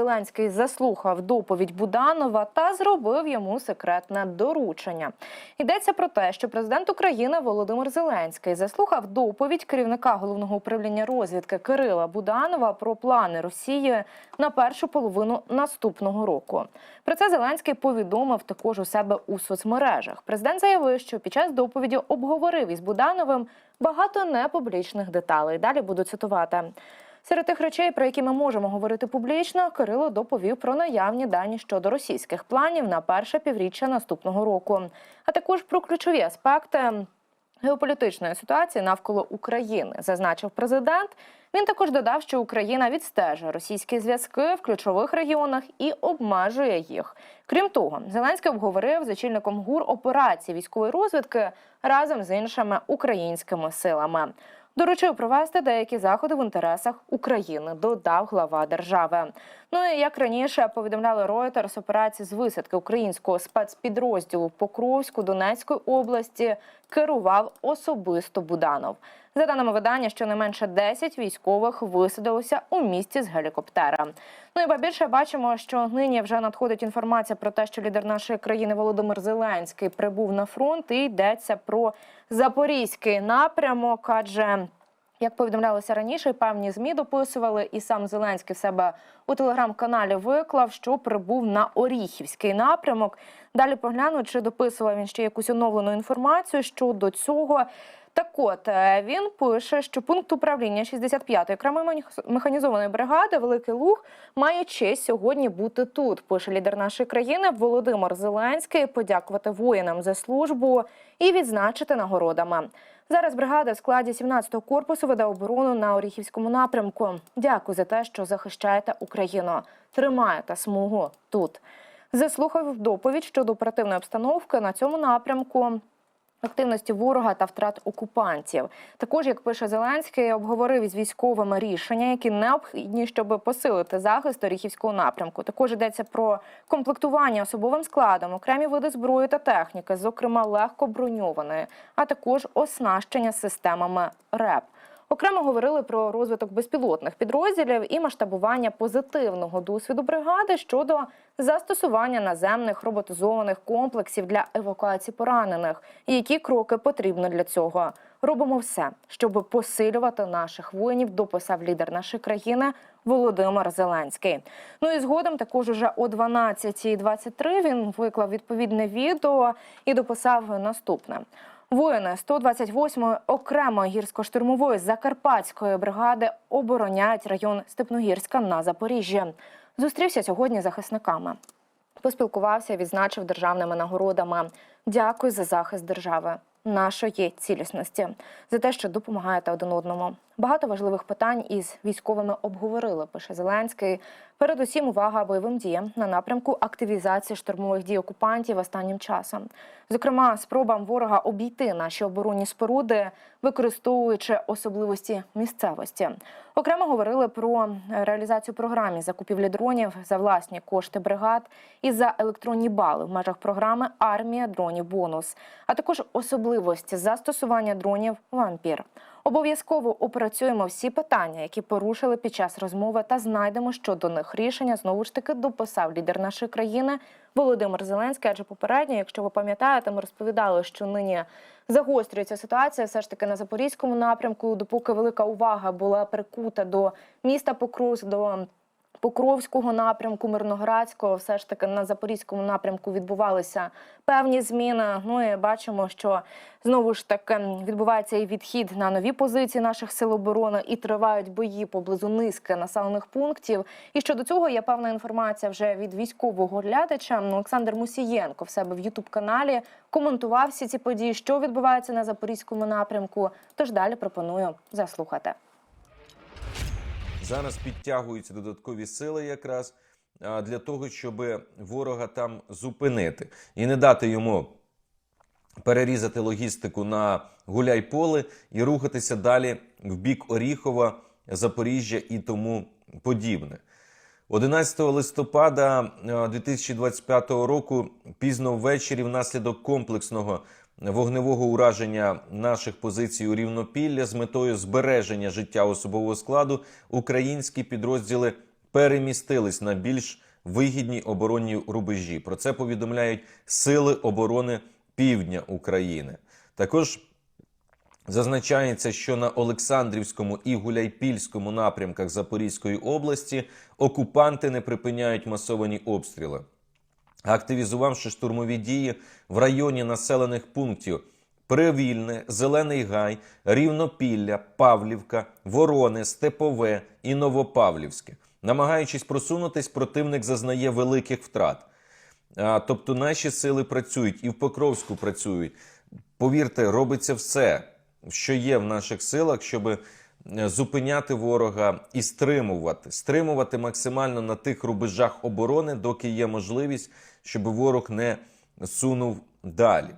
Зеленський заслухав доповідь Буданова та зробив йому секретне доручення. Йдеться про те, що президент України Володимир Зеленський заслухав доповідь керівника головного управління розвідки Кирила Буданова про плани Росії на першу половину наступного року. Про це Зеленський повідомив також у себе у соцмережах. Президент заявив, що під час доповіді обговорив із Будановим багато непублічних деталей. Далі буду цитувати. Серед тих речей, про які ми можемо говорити публічно, Кирило доповів про наявні дані щодо російських планів на перше півріччя наступного року, а також про ключові аспекти геополітичної ситуації навколо України, зазначив президент. Він також додав, що Україна відстежує російські зв'язки в ключових регіонах і обмежує їх. Крім того, Зеленський обговорив з очільником ГУР операції військової розвідки разом з іншими українськими силами. Доручив провести деякі заходи в інтересах України, додав глава держави. Ну і як раніше повідомляли Reuters, операції з висадки українського спецпідрозділу Покровську Донецької області керував особисто Буданов. За даними видання, щонайменше 10 військових висадилося у місті з гелікоптера. Ну і ба більше бачимо, що нині вже надходить інформація про те, що лідер нашої країни Володимир Зеленський прибув на фронт і йдеться про запорізький напрямок, адже як повідомлялося раніше, певні змі дописували, і сам Зеленський в себе у телеграм-каналі виклав, що прибув на Оріхівський напрямок. Далі погляну, чи дописував він ще якусь оновлену інформацію щодо цього. Так от е, він пише, що пункт управління 65-ї окремої механізованої бригади Великий Луг має честь сьогодні бути тут. Пише лідер нашої країни Володимир Зеленський. Подякувати воїнам за службу і відзначити нагородами. Зараз бригада в складі 17-го корпусу веде оборону на Оріхівському напрямку. Дякую за те, що захищаєте Україну. Тримаєте смугу тут. Заслухав доповідь щодо оперативної обстановки на цьому напрямку. Активності ворога та втрат окупантів. Також, як пише Зеленський, обговорив із військовими рішення, які необхідні, щоб посилити захист Оріхівського напрямку. Також йдеться про комплектування особовим складом, окремі види зброї та техніки, зокрема легко броньованої, а також оснащення системами РЕП. Окремо говорили про розвиток безпілотних підрозділів і масштабування позитивного досвіду бригади щодо застосування наземних роботизованих комплексів для евакуації поранених. І які кроки потрібно для цього? Робимо все, щоб посилювати наших воїнів. Дописав лідер нашої країни Володимир Зеленський. Ну і згодом також уже о 12.23 він виклав відповідне відео і дописав наступне. Воїни 128-ї окремої гірсько-штурмової закарпатської бригади обороняють район Степногірська на Запоріжжі. Зустрівся сьогодні з захисниками. Поспілкувався, відзначив державними нагородами. Дякую за захист держави, нашої цілісності, за те, що допомагаєте один одному. Багато важливих питань із військовими обговорили. Пише Зеленський. Передусім, увага бойовим діям на напрямку активізації штурмових дій окупантів останнім часом. Зокрема, спробам ворога обійти наші оборонні споруди, використовуючи особливості місцевості. Окремо говорили про реалізацію програми закупівлі дронів за власні кошти бригад і за електронні бали в межах програми Армія дронів бонус, а також особливості застосування дронів вампір. Обов'язково опрацюємо всі питання, які порушили під час розмови, та знайдемо щодо них рішення. Знову ж таки дописав лідер нашої країни Володимир Зеленський. Адже попередньо, якщо ви пам'ятаєте, ми розповідали, що нині загострюється ситуація все ж таки на запорізькому напрямку. Допоки велика увага була прикута до міста Покровськ, до Покровського напрямку, Мирноградського, все ж таки на Запорізькому напрямку відбувалися певні зміни. Ну і бачимо, що знову ж таки відбувається і відхід на нові позиції наших сил оборони, і тривають бої поблизу низки населених пунктів. І щодо цього є певна інформація вже від військового глядача. Олександр Мусієнко в себе в Ютуб каналі коментував всі ці події, що відбувається на запорізькому напрямку. Тож далі пропоную заслухати. Зараз підтягуються додаткові сили якраз для того, щоб ворога там зупинити і не дати йому перерізати логістику на гуляй-поле і рухатися далі в бік Оріхова, Запоріжжя і тому подібне. 11 листопада е, 2025 року пізно ввечері внаслідок комплексного вогневого ураження наших позицій у Рівнопілля з метою збереження життя особового складу українські підрозділи перемістились на більш вигідні оборонні рубежі. Про це повідомляють Сили оборони Півдня України. Також Зазначається, що на Олександрівському і Гуляйпільському напрямках Запорізької області окупанти не припиняють масовані обстріли, активізувавши штурмові дії в районі населених пунктів Привільне, Зелений Гай, Рівнопілля, Павлівка, Ворони, Степове і Новопавлівське. Намагаючись просунутись, противник зазнає великих втрат. А, тобто наші сили працюють і в Покровську працюють. Повірте, робиться все, що є в наших силах, щоб е, зупиняти ворога і стримувати, стримувати максимально на тих рубежах оборони, доки є можливість, щоб ворог не сунув далі.